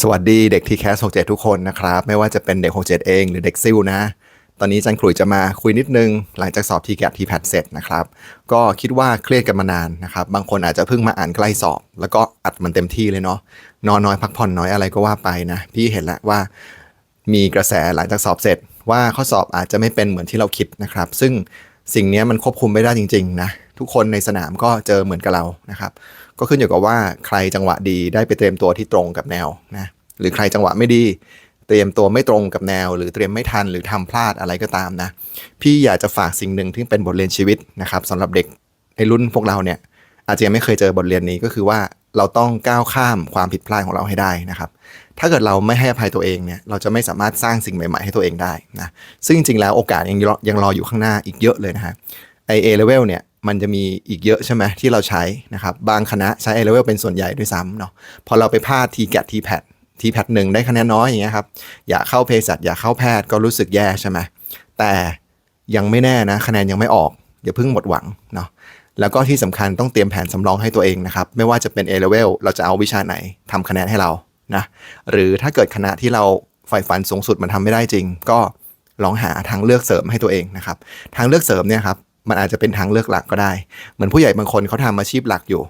สวัสดีเด็กทีแคส67 ทุกคนนะครับ ไม่ว่าจะเป็นเด็ก 67 เองหรือเด็กซิลนะ ตอนนี้จันขลุยจะมาคุยนิดนึง หลังจากสอบทีแกทีแพดเสร็จนะครับ ก็คิดว่าเครียดกันมานานนะครับ บางคนอาจจะเพิ่งมาอ่านใกล้สอบ แล้วก็อัดมันเต็มที่เลยเนาะนอนน้อยพักผ่อนน้อยอะไรก็ว่าไปนะ พี่เห็นแล้วว่ามีกระแสหลังจากสอบเสร็จ ว่าข้อสอบอาจจะไม่เป็นเหมือนที่เราคิดนะครับ ซึ่งสิ่งนี้มันควบคุมไม่ได้จริงๆนะทุกคนในสนามก็เจอเหมือนกับเรานะครับ ก็ขึ้นอยู่กับว่าใครจังหวะดีได้ไปเตรียมตัวที่ตรงกับแนวนะหรือใครจังหวะไม่ดี เตรียมตัวไม่ตรงกับแนว หรือเตรียมไม่ทันหรือทำพลาดอะไรก็ตามนะ พี่อยากจะฝากสิ่งหนึ่งที่เป็นบทเรียนชีวิตนะครับสำหรับเด็กในรุ่นพวกเราเนี่ย อาจจะยังไม่เคยเจอบทเรียนนี้ก็คือว่าเราต้องก้าวข้ามความผิดพลาดของเราให้ได้นะครับ ถ้าเกิดเราไม่ให้อภัยตัวเองเนี่ย เราจะไม่สามารถสร้างสิ่งใหม่ๆให้ตัวเองได้นะ ซึ่งจริงๆแล้วโอกาสยังยังรออยู่ข้างหน้าอีกเยอะเลยนะฮะไอเอเลเวลเนี่ย มันจะมีอีกเยอะใช่ไหมที่เราใช้นะครับบางคณะใช้ A level เป็นส่วนใหญ่ด้วยซ้ำเนาะพอเราไปพลาดทีแกทีแพดทีแพดหนึ่งได้คะแนนน้อยอย่างเงี้ยครับอยากเข้าเภสัชอยากเข้าแพทย์ก็รู้สึกแย่ใช่ไหมแต่ยังไม่แน่นะคะแนนยังไม่ออกอย่าเพิ่งหมดหวังเนาะแล้วก็ที่สำคัญต้องเตรียมแผนสำรองให้ตัวเองนะครับ ไม่ว่าจะเป็น A level เราจะเอาวิชาไหนทำคะแนนให้เรานะหรือถ้าเกิดคณะที่เราใฝ่ฝันสูงสุดมันทำไม่ได้จริง ก็ลองหาทางเลือกเสริมให้ตัวเองนะครับ ทางเลือกเสริมเนี่ยครับ มันอาจจะเป็นทางเลือกหลักก็ได้ เหมือนผู้ใหญ่บางคนเขาทำอาชีพหลักอยู่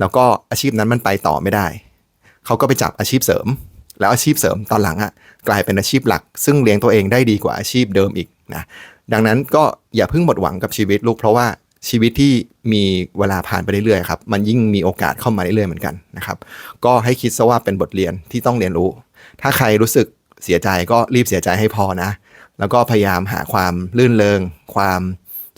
แล้วก็อาชีพนั้นมันไปต่อไม่ได้ เขาก็ไปจับอาชีพเสริม แล้วอาชีพเสริมตอนหลังอะ่ะกลายเป็นอาชีพหลัก ซึ่งเลี้ยงตัวเองได้ดีกว่าอาชีพเดิมอีกนะดังนั้นก็อย่าเพิ่งหมดหวังกับชีวิตลูกเพราะว่าชีวิตที่มีเวลาผ่านไปเรื่อยๆครับมันยิ่งมีโอกาสเข้ามาเรื่อยๆเหมือนกันนะครับก็ให้คิดซะว่าเป็นบทเรียนที่ต้องเรียนรู้ ถ้าใครรู้สึกเสียใจก็รีบเสียใจให้พอนะ แล้วก็พยายามหาความลื่นเลงความ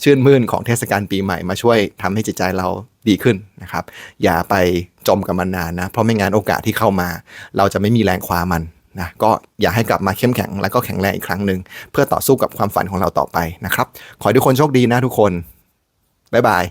ชื่นมื่นของเทศกาลปีใหม่มาช่วยทำให้จิตใจเราดีขึ้นนะครับ อย่าไปจมกับมันนานนะ เพราะไม่งั้นโอกาสที่เข้ามา เราจะไม่มีแรงคว้ามันนะก็อยากให้กลับมาเข้มแข็งแล้วก็แข็งแรงอีกครั้งหนึ่งเพื่อต่อสู้กับความฝันของเราต่อไปนะครับ ขอให้ทุกคนโชคดีนะทุกคน บ๊ายบาย